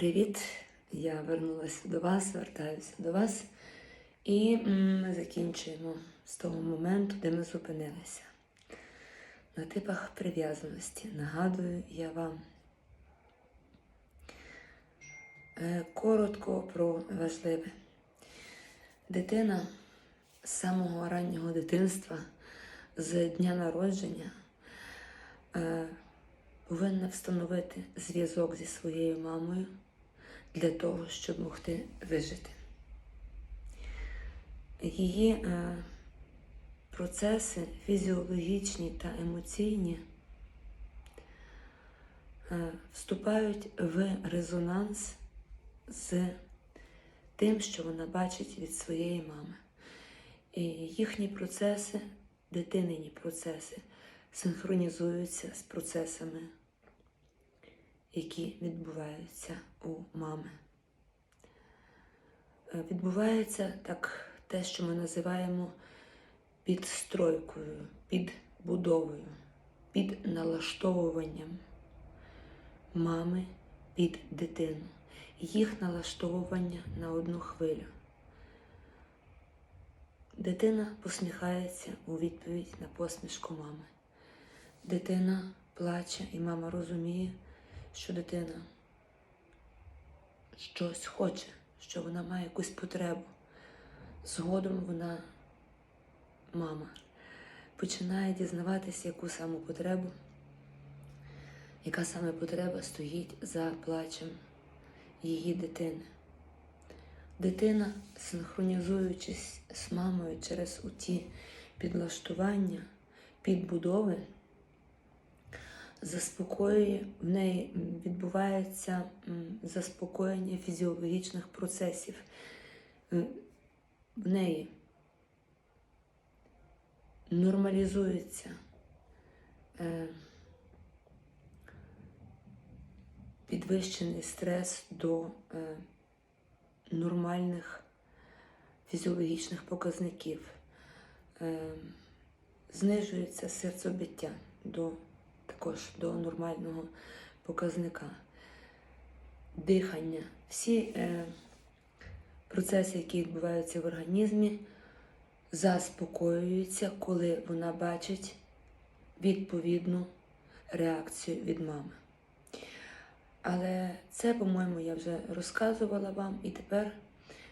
Привіт! Я вернулася до вас, вертаюся до вас. І ми закінчуємо з того моменту, де ми зупинилися. На типах прив'язаності. Нагадую я вам е, коротко про важливе. Дитина з самого раннього дитинства, з дня народження, е, повинна встановити зв'язок зі своєю мамою для того, щоб могти вижити. Її е, процеси фізіологічні та емоційні е, вступають в резонанс з тим, що вона бачить від своєї мами. І їхні процеси, дитинині процеси, синхронізуються з процесами, які відбуваються у мами. Е, Відбувається так те, що ми називаємо підстройкою, підбудовою, підналаштовуванням мами під дитину, їх налаштовування на одну хвилю. Дитина посміхається у відповідь на посмішку мами. Дитина плаче, і мама розуміє, що дитина щось хоче, що вона має якусь потребу. Згодом вона, мама, починає дізнаватися, яку саме потребу, яка саме потреба стоїть за плачем її дитини. Дитина, синхронізуючись з мамою через оті підлаштування, підбудови, заспокоює, в неї відбувається заспокоєння фізіологічних процесів. Е, В неї нормалізується е, підвищений стрес до е, нормальних фізіологічних показників. Знижується серцебиття до, також до нормального показника. Дихання. Всі е, процеси, які відбуваються в організмі, заспокоюються, коли вона бачить відповідну реакцію від мами. Але це, по-моєму, я вже розказувала вам, і тепер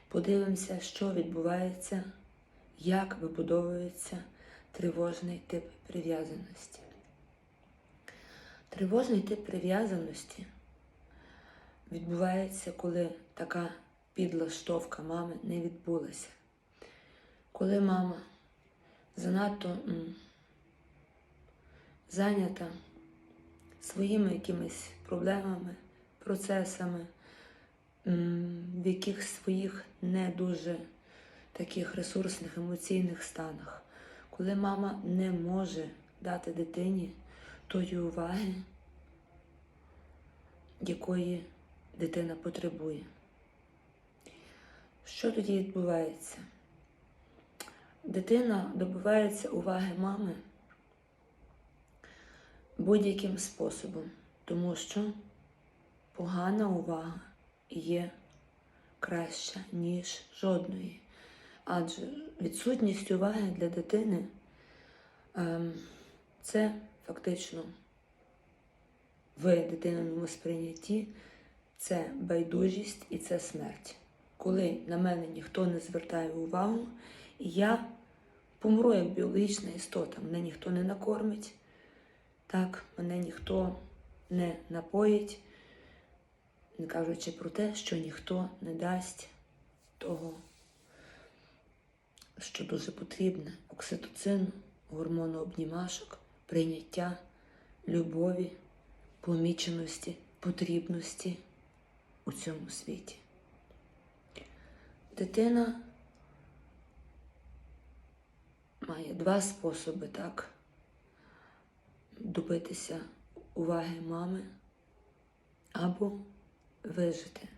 подивимося, що відбувається, як вибудовується тривожний тип прив'язаності. Тривожний тип прив'язаності відбувається, коли така підлаштовка мами не відбулася. Коли мама занадто зайнята своїми якимись проблемами, процесами, в яких своїх не дуже таких ресурсних емоційних станах, коли мама не може дати дитині тої уваги, якої дитина потребує. Що тоді відбувається? Дитина добивається уваги мами будь-яким способом, тому що погана увага є краща, ніж жодної. Адже відсутність уваги для дитини ем, це фактично в дитинному сприйнятті це байдужість і це смерть. Коли на мене ніхто не звертає увагу, я помру як біологічна істота, мене ніхто не накормить, так, мене ніхто не напоїть, не кажучи про те, що ніхто не дасть того, що дуже потрібне. Окситоцину, гормону обнімашок, прийняття, любові, поміченості, потрібності у цьому світі. Дитина має два способи так добитися уваги мами або вижити.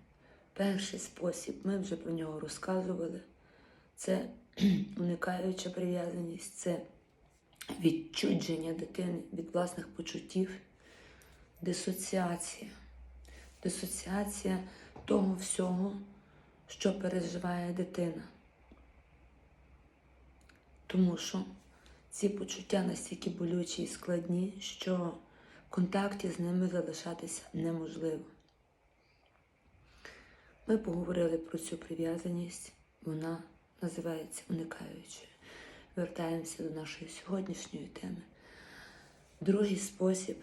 Перший спосіб, ми вже про нього розказували, це уникаюча прив'язаність, це відчудження дитини від власних почуттів, дисоціація. Дисоціація того всього, що переживає дитина. Тому що ці почуття настільки болючі і складні, що в контакті з ними залишатися неможливо. Ми поговорили про цю прив'язаність, вона називається уникаючою. Вертаємося до нашої сьогоднішньої теми. Другий спосіб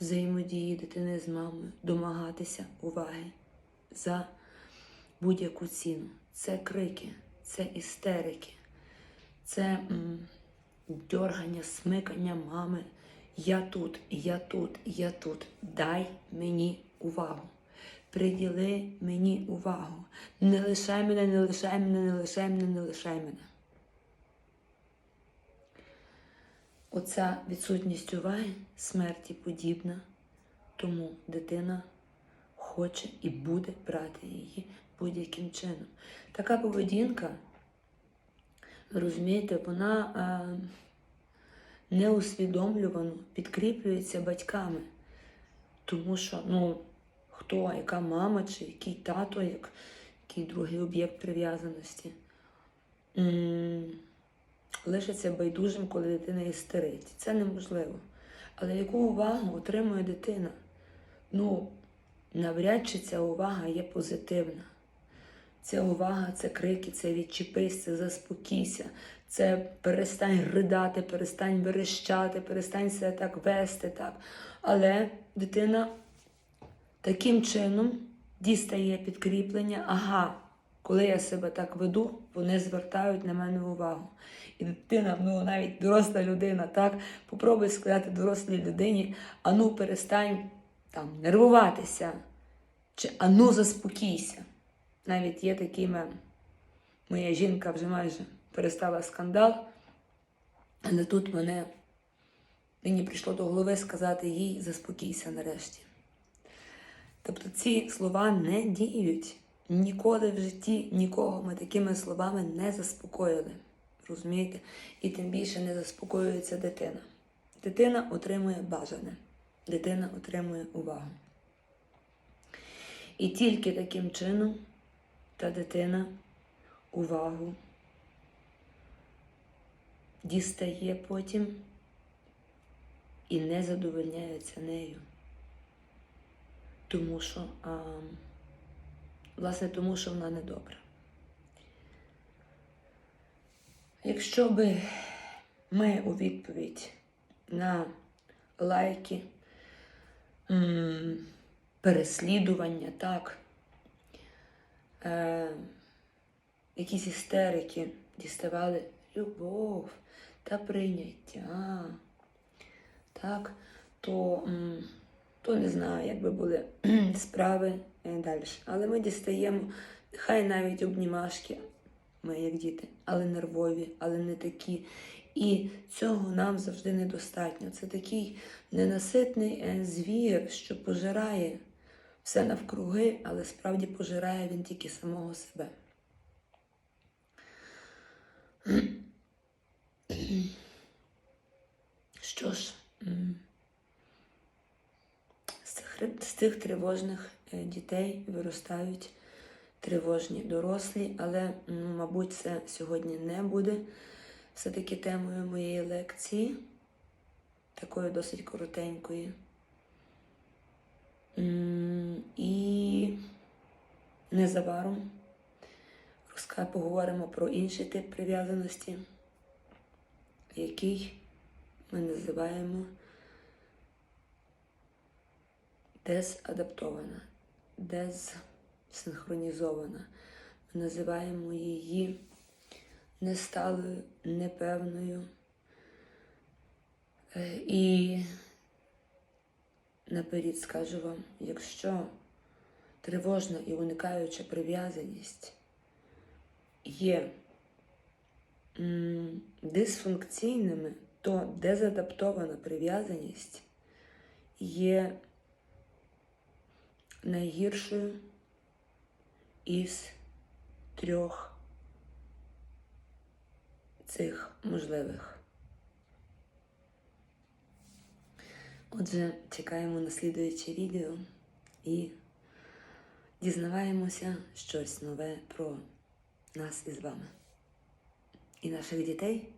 взаємодії дитини з мамою домагатися уваги за будь-яку ціну. Це крики, це істерики, це м, дьоргання, смикання мами. Я тут, я тут, я тут. Дай мені увагу. Приділи мені увагу. Не лишай мене, не лишай мене, не лишай мене, не лишай мене. Оця відсутність уваги смерті подібна, тому дитина хоче і буде брати її будь-яким чином. Така поведінка, розумієте, вона е, неусвідомлювано підкріплюється батьками. Тому що, ну, хто, яка мама, чи який тато, як, який другий об'єкт прив'язаності, м, лишиться байдужим, коли дитина істерить. Це неможливо. Але яку увагу отримує дитина? Ну, навряд чи ця увага є позитивна. Ця увага це крики, це відчепись, це заспокійся, це перестань ридати, перестань верещати, перестань себе так вести. так. Але дитина таким чином дістає підкріплення, ага, коли я себе так веду, вони звертають на мене увагу. І дитина, ну навіть доросла людина, так, попробуй сказати дорослій людині, ану перестань там нервуватися, чи ану заспокійся. Навіть є такий. Моя жінка вже майже перестала скандал, але тут мене мені прийшло до голови сказати їй заспокійся нарешті. Тобто ці слова не діють. Ніколи в житті нікого ми такими словами не заспокоїли. Розумієте? І тим більше не заспокоюється дитина. Дитина отримує бажане, дитина отримує увагу. І тільки таким чином та дитина увагу дістає потім і не задовольняється нею. Тому що, а, власне, тому що вона недобра. Якщо би ми у відповідь на лайки, переслідування, так, е, якісь істерики діставали любов та прийняття, так, то, то не знаю, як би були справи далі. Але ми дістаємо, хай навіть обнімашки, ми як діти, але нервові, але не такі. І цього нам завжди недостатньо. Це такий ненаситний е, звір, що пожирає все навкруги, але справді пожирає він тільки самого себе. Що ж, м, з цих, тривожних е, дітей виростають тривожні дорослі, але, мабуть, це сьогодні не буде все-таки темою моєї лекції, такої досить коротенької. І незабаром поговоримо про інший тип прив'язаності, який ми називаємо дезадаптована, дезсинхронізована. Ми називаємо її несталою, непевною. Е, І наперед скажу вам, якщо тривожна і уникаюча прив'язаність є дисфункційними, то дезадаптована прив'язаність є найгіршою із трьох цих можливих. Отже, чекаємо на слідуюче відео і дізнаваємося щось нове про нас із вами і наших дітей